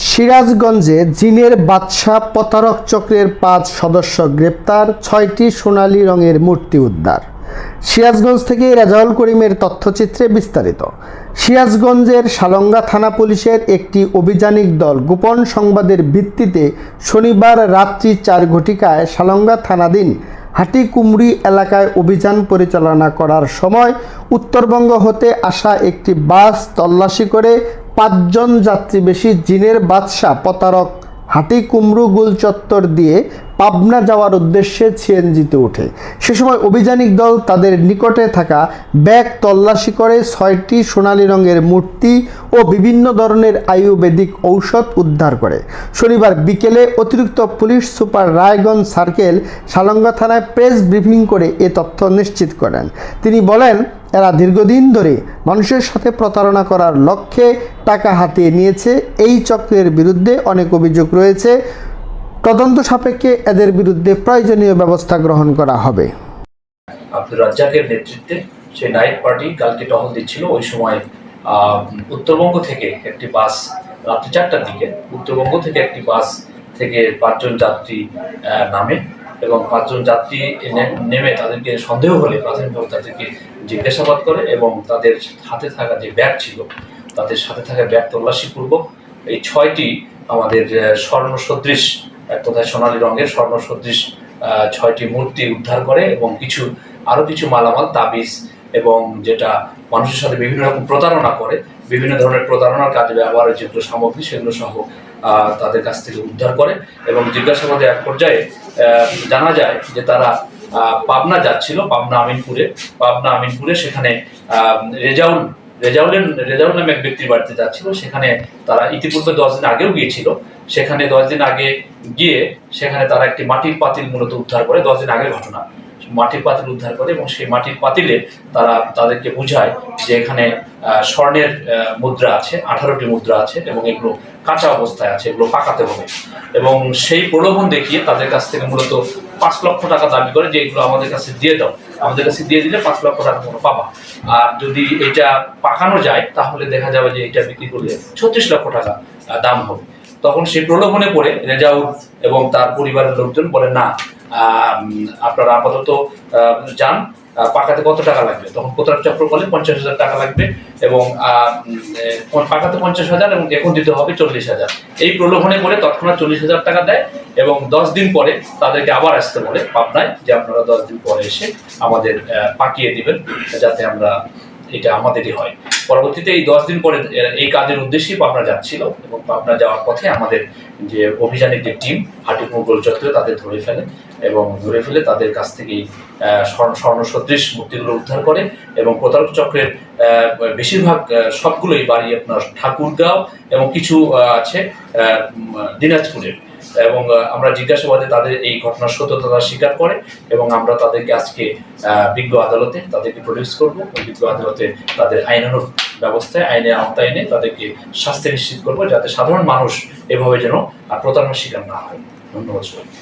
সিরাজগঞ্জে জিনের বাদশাহ প্রতারক চক্রের পাঁচ সদস্য গ্রেপ্তার, ছয়টি সোনালী রঙের মূর্তি উদ্ধার। সিরাজগঞ্জ থেকে রেজাউল করিমের তথ্যচিত্রে বিস্তারিত। সিরাজগঞ্জের সালঙ্গা থানা পুলিশের একটি অভিযানিক দল গোপন সংবাদের ভিত্তিতে শনিবার রাত্রি চার ঘটিকায় সালঙ্গা থানাধীন হাটিকুমড়ি এলাকায় অভিযান পরিচালনা করার সময় উত্তরবঙ্গ হতে আসা একটি বাস তল্লাশি করে পাঁচজন যাত্রী বেশি জিনের বাদশাহ প্রতারক হাটি কুমরু গুলচত্বর দিয়ে পাবনা যাওয়ার উদ্দেশ্যে সিএনজিতে ওঠে। সে সময় অভিযানিক দল তাদের নিকটে থাকা ব্যাগ তল্লাশি করে ছয়টি সোনালী রঙের মূর্তি ও বিভিন্ন ধরনের আয়ুর্বেদিক ঔষধ উদ্ধার করে। শনিবার বিকেলে অতিরিক্ত police super Raiganj circle Salanga থানায় প্রেস ব্রিফিং করে এ তথ্য নিশ্চিত করেন। তিনি বলেন, এরা দীর্ঘদিন ধরে মানুষের সাথে প্রতারণা করার লক্ষ্যে টাকা হাতিয়ে নিয়েছে। এই চক্রের বিরুদ্ধে অনেক অভিযোগ রয়েছে। তদন্ত সাপেক্ষে এদের বিরুদ্ধে প্রয়োজনীয় ব্যবস্থা গ্রহণ করা হবে। আব্দুর রাজ্জাকের নেতৃত্বে সেই নাইট পার্টি কালকে টহল দিচ্ছিল। ওই সময় উত্তরবঙ্গ থেকে একটি বাস রাত্রি চারটার দিকে, উত্তরবঙ্গ থেকে একটি বাস থেকে পাঁচজন যাত্রী নামে এবং পাঁচজন যাত্রী নেমে তাদেরকে সন্দেহ হলে প্রাথমিকভাবে তাদেরকে জিজ্ঞাসাবাদ করে এবং তাদের হাতে থাকা যে ব্যাগ ছিল, তাদের সাথে থাকা ব্যাগ তল্লাশিপূর্বক এই ছয়টি আমাদের স্বর্ণ সদৃশ এক কথায় সোনালী রঙের স্বর্ণ সদৃশ ছয়টি মূর্তি উদ্ধার করে এবং কিছু, আরও কিছু মালামাল, তাবিজ এবং যেটা মানুষের সাথে বিভিন্ন রকম প্রতারণা করে, বিভিন্ন ধরনের প্রতারণার কাজে ব্যবহারের যেগুলো সামগ্রী, সেগুলো সহ তাদের কাছ থেকে উদ্ধার করে এবং জিজ্ঞাসাবাদে এক পর্যায়ে জানা যায় যে তারা পাবনা যাচ্ছিল, পাবনা আমিনপুরে পাবনা আমিনপুরে সেখানে রেজাউল, রেজাউলের, রেজাউল নামে এক ব্যক্তির বাড়িতে যাচ্ছিল, সেখানে তারা ইতিপূর্বে দশ দিন আগেও গিয়েছিল। সেখানে দশ দিন আগে গিয়ে সেখানে তারা একটি মাটির পাতিল মূলত উদ্ধার করে, দশ দিন আগের ঘটনা। মাটির পাতিল উদ্ধার করে এবং সেই মাটির পাতিলে তারা তাদেরকে বুঝায় যে এখানে স্বর্ণের মুদ্রা আছে, আঠারোটি মুদ্রা আছে এবং এগুলো কাঁচা অবস্থায় আছে, এগুলো পাকাতে হবে। এবং সেই প্রলোভন দেখিয়ে তাদের কাছ থেকে মূলত পাঁচ লক্ষ টাকা দাবি করে যে এগুলো আমাদের কাছে দিয়ে দাও। আমাদের কাছে দিয়ে দিলে পাঁচ লক্ষ টাকা কোনো পাবা। আর যদি এটা পাকানো যায়, তাহলে দেখা যাবে যে এটা বিক্রি করলে ছত্রিশ লক্ষ টাকা দাম হবে। তখন সেই প্রলোভনে পড়ে রেজাউল এবং তার পরিবারের লোকজন বলে, না আপনারা আপাতত যান পাকাতে কত টাকা লাগবে? তখন প্রতারক চক্র বলে, পঞ্চাশ হাজার টাকা লাগবে এবং পাকাতে পঞ্চাশ হাজার এবং এখন দিতে হবে চল্লিশ হাজার। এই প্রলোভনে পড়ে তৎক্ষণাৎ চল্লিশ হাজার টাকা দেয় এবং দশ দিন পরে তাদেরকে আবার আসতে বলে পাবনায় যে, আপনারা দশ দিন পরে এসে আমাদের পাকিয়ে দিবেন যাতে আমরা এটা আমাদেরই হয়। পরবর্তীতে এই দশ দিন পরে এই কাজের উদ্দেশ্যেই পাবনা যাচ্ছিল এবং পাবনা যাওয়ার পথে আমাদের যে অভিযানের যে টিম হাটিপুর গোল চত্বরে তাদের ধরে ফেলে এবং ধরে ফেলে তাদের কাছ স্বর্ণ স্বর্ণ সদৃশ মূর্তিগুলো উদ্ধার করে এবং প্রতারক চক্রের বেশিরভাগ সবগুলোই বাড়ি আপনার ঠাকুরগাঁও এবং কিছু আছে দিনাজপুরের। এবং আমরা জিজ্ঞাসাবাদে তাদের এই ঘটনার সত্যতা স্বীকার করে এবং আমরা তাদেরকে আজকে বিজ্ঞ আদালতে তাদেরকে প্রডিউস করব। বিজ্ঞ আদালতে তাদের আইনানুগ ব্যবস্থায়, আইনে আওতায় এনে তাদেরকে শাস্তি নিশ্চিত করব যাতে সাধারণ মানুষ এভাবে যেন আর প্রতারণার শিকার না হয়। ধন্যবাদ সবাইকে।